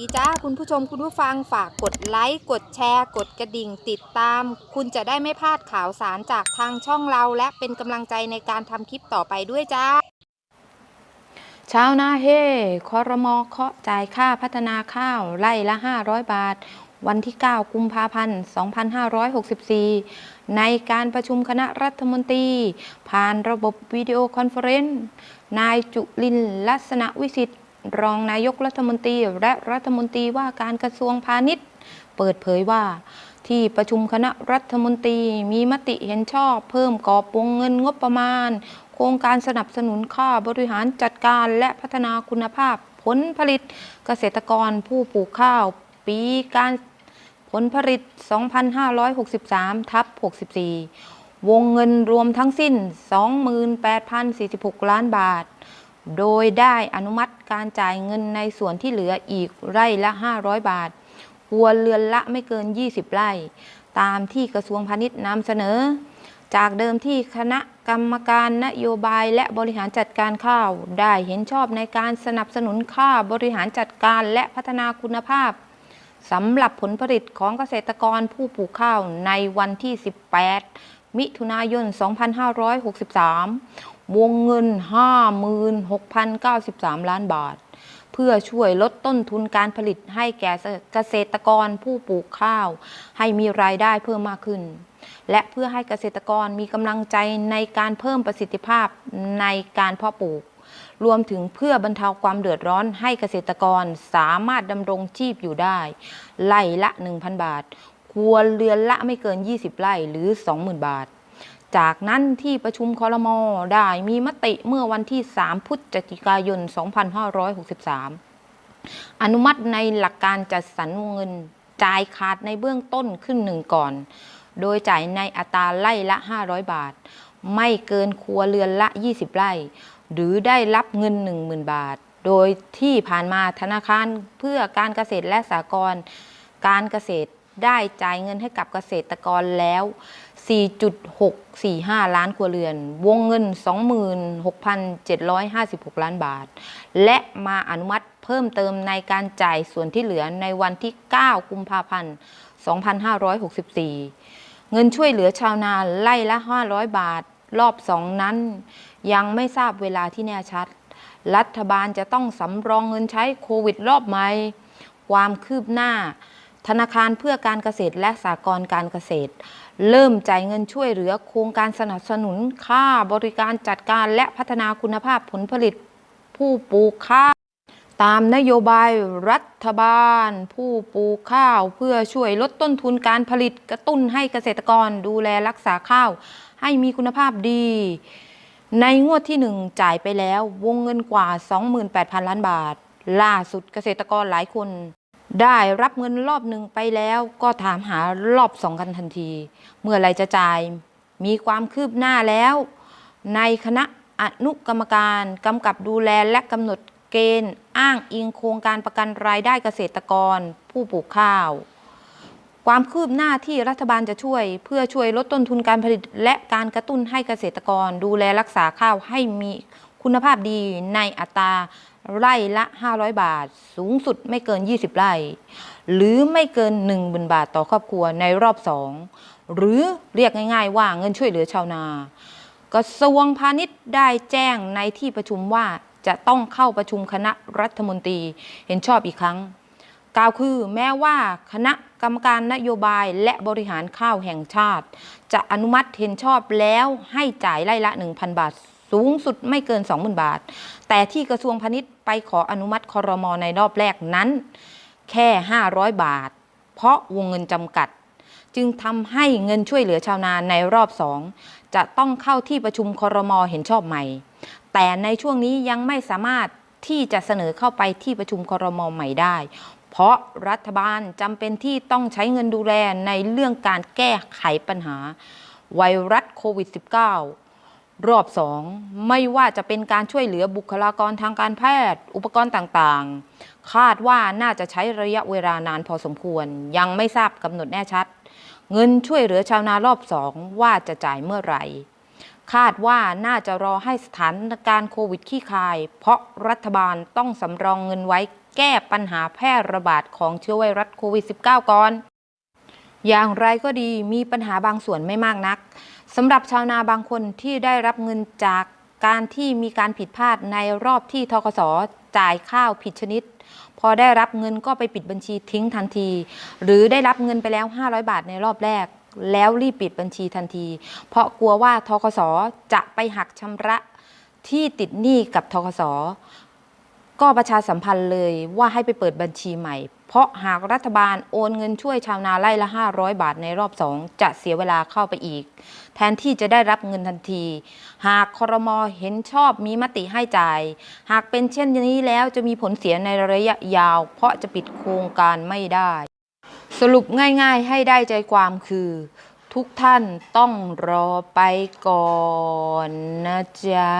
ดีจ้าคุณผู้ชมคุณผู้ฟังฝากกดไลค์กดแชร์ กดกระดิ่งติดตาม คุณจะได้ไม่พลาดข่าวสารจากทางช่องเรา และเป็นกำลังใจในการทำคลิปต่อไปด้วยจ้าชาวนาเฮคอรมอเคาะจ่ายค่าพัฒนาข้าวไร่ละ 500 บาท วันที่ 9 กุมภาพันธ์ 2564 ในการประชุมคณะรัฐมนตรี ผ่านระบบวิดีโอคอนเฟอเรนซ์ นายจุลินลักษณะวิสิทธิ์ รองนายกรัฐมนตรี และรัฐมนตรีว่าการกระทรวงพาณิชย์ เปิดเผยว่า ที่ประชุมคณะรัฐมนตรีมีมติเห็นชอบ เพิ่มกอบวงเงินงบประมาณ โครงการสนับสนุนค่าบริหารจัดการและพัฒนาคุณภาพผลผลิตเกษตรกรผู้ปลูกข้าว ปีการผลผลิต 2563 ทับ 64 วงเงินรวมทั้งสิ้น 28,046 ล้านบาท โดยได้อนุมัติการจ่ายเงินในส่วนที่เหลืออีกไร่ละ 500 บาทครัวเรือนละไม่เกิน 20 ไร่ ตามที่กระทรวงพาณิชย์นำเสนอ จากเดิมที่คณะกรรมการนโยบายและบริหารจัดการข้าว ได้เห็นชอบในการสนับสนุนค่าบริหารจัดการและพัฒนาคุณภาพสำหรับผลผลิตของเกษตรกรผู้ปลูกข้าวในวันที่ 18 มิถุนายน 2563 วงเงิน 56,093 ล้านบาท เพื่อช่วยลดต้นทุนการผลิตให้แก่เกษตรกรผู้ปลูกข้าว ให้มีรายได้เพิ่มมากขึ้น และเพื่อให้เกษตรกรมีกำลังใจในการเพิ่มประสิทธิภาพในการเพาะปลูก รวมถึงเพื่อบรรเทาความเดือดร้อนให้เกษตรกรสามารถดำรงชีพอยู่ได้ไร่ละ 1,000 บาท ควรเรือนละไม่เกิน 20 ไร่หรือ 20,000 บาท จากนั้นที่ประชุมคอรมอได้มีมติเมื่อวันที่ 3 พฤศจิกายน 2563 อนุมัติในหลักการจัดสรรวงเงินจ่ายขาดในเบื้องต้นขึ้นหนึ่งก่อน โดยจ่ายในอัตราไล่ละ 500 บาท ไม่เกินครัวเรือนละ 20 ไร่ หรือได้รับเงิน 10,000 บาท โดยที่ผ่านมาธนาคารเพื่อการเกษตรและสหกรณ์การเกษตร ได้จ่ายเงินให้กับเกษตรกรแล้ว 4.645 ล้านครัวเรือน วงเงิน 26,756 ล้านบาท และมาอนุมัติเพิ่มเติมในการจ่ายส่วนที่เหลือในวันที่ 9 กุมภาพันธ์ 2564 เงินช่วยเหลือชาวนาไล่ละ 500 บาท รอบสองนั้น ยังไม่ทราบเวลาที่แน่ชัด รัฐบาลจะต้องสำรองเงินใช้โควิดรอบใหม่ความคืบหน้า ธนาคารเพื่อการเกษตรและสหกรณ์การเกษตร เริ่มจ่ายเงินช่วยเหลือโครงการสนับสนุนค่าบริการจัดการและพัฒนาคุณภาพผลผลิตผู้ปลูกข้าวตามนโยบายรัฐบาล ผู้ปลูกข้าวเพื่อช่วยลดต้นทุนการผลิตกระตุ้นให้เกษตรกรดูแลรักษาข้าว ให้มีคุณภาพดี ในงวดที่ 1 จ่ายไปแล้ววงเงินกว่า 28,000 ล้านบาท ล่าสุดเกษตรกรหลายคน ได้รับเงินรอบหนึ่งไปแล้วก็ถามหารอบสองกันทันที เมื่อไรจะจ่าย มีความคืบหน้าแล้ว ในคณะอนุกรรมการกำกับดูแลและกำหนดเกณฑ์อ้างอิงโครงการประกันรายได้เกษตรกร ผู้ปลูกข้าว ความคืบหน้าที่รัฐบาลจะช่วย เพื่อช่วยลดต้นทุนการผลิต และการกระตุ้นให้เกษตรกรดูแลรักษาข้าวให้มี คุณภาพดีในอัตราไร่ละ 500 บาท สูงสุดไม่เกิน 20 ไร่ หรือไม่เกิน 1 0,000 บาทต่อครอบครัวในรอบ 2 หรือเรียกง่าย ๆ ว่าเงินช่วยเหลือชาวนากระทรวงพาณิชย์ได้แจ้งในที่ประชุมว่าจะต้องเข้าประชุมคณะรัฐมนตรีเห็นชอบอีกครั้ง กล่าวคือแม้ว่าคณะกรรมการนโยบายและบริหารข้าวแห่งชาติ จะอนุมัติเห็นชอบแล้วให้จ่ายไร่ละ 1,000 บาท สูงสุดไม่เกิน 20,000 บาท แต่ที่กระทรวงพาณิชย์ไปขออนุมัติคอรมอในรอบแรกนั้น แค่ 500 บาท เพราะวงเงินจำกัด จึงทำให้เงินช่วยเหลือชาวนาในรอบสองจะต้องเข้าที่ประชุมคอรมอเห็นชอบใหม่ แต่ในช่วงนี้ยังไม่สามารถที่จะเสนอเข้าไปที่ประชุมคอรมอใหม่ได้ เพราะรัฐบาลจำเป็นที่ต้องใช้เงินดูแลในเรื่องการแก้ไขปัญหา ไวรัสโควิด -19 รอบสองไม่ว่าจะเป็นการช่วยเหลือบุคลากรทางการแพทย์ อุปกรณ์ต่างๆ คาดว่าน่าจะใช้ระยะเวลานานพอสมควร ยังไม่ทราบกำหนดแน่ชัด เงินช่วยเหลือชาวนารอบสองว่าจะจ่ายเมื่อไหร่ คาดว่าน่าจะรอให้สถานการณ์โควิดขี้คาย เพราะรัฐบาลต้องสำรองเงินไว้แก้ปัญหาแพร่ระบาดของเชื้อไวรัสโควิด -19 ก่อน อย่างไรก็ดีมีปัญหาบางส่วนไม่มากนัก สำหรับชาวนาบางคนที่ได้รับเงินจากการที่มีการผิดพลาดในรอบที่ทกสจ่ายข้าวผิดชนิด พอได้รับเงินก็ไปปิดบัญชีทิ้งทันที หรือได้รับเงินไปแล้ว 500 บาทในรอบแรก แล้วรีบปิดบัญชีทันที เพราะกลัวว่าทกสจะไปหักชำระที่ติดหนี้กับทกส ก็ประชาสัมพันธ์เลยว่าให้ไปเปิดบัญชีใหม่ เพราะหากรัฐบาลโอนเงินช่วยชาวนาไร่ละ 500 บาทในรอบสองจะเสียเวลาเข้าไปอีก แทนที่จะได้รับเงินทันที หากคอรมอเห็นชอบมีมติให้จ่าย หากเป็นเช่นนี้แล้วจะมีผลเสียในระยะยาว เพราะจะปิดโครงการไม่ได้ สรุปง่ายๆ ให้ได้ใจความคือ ทุกท่านต้องรอไปก่อนนะจ๊ะ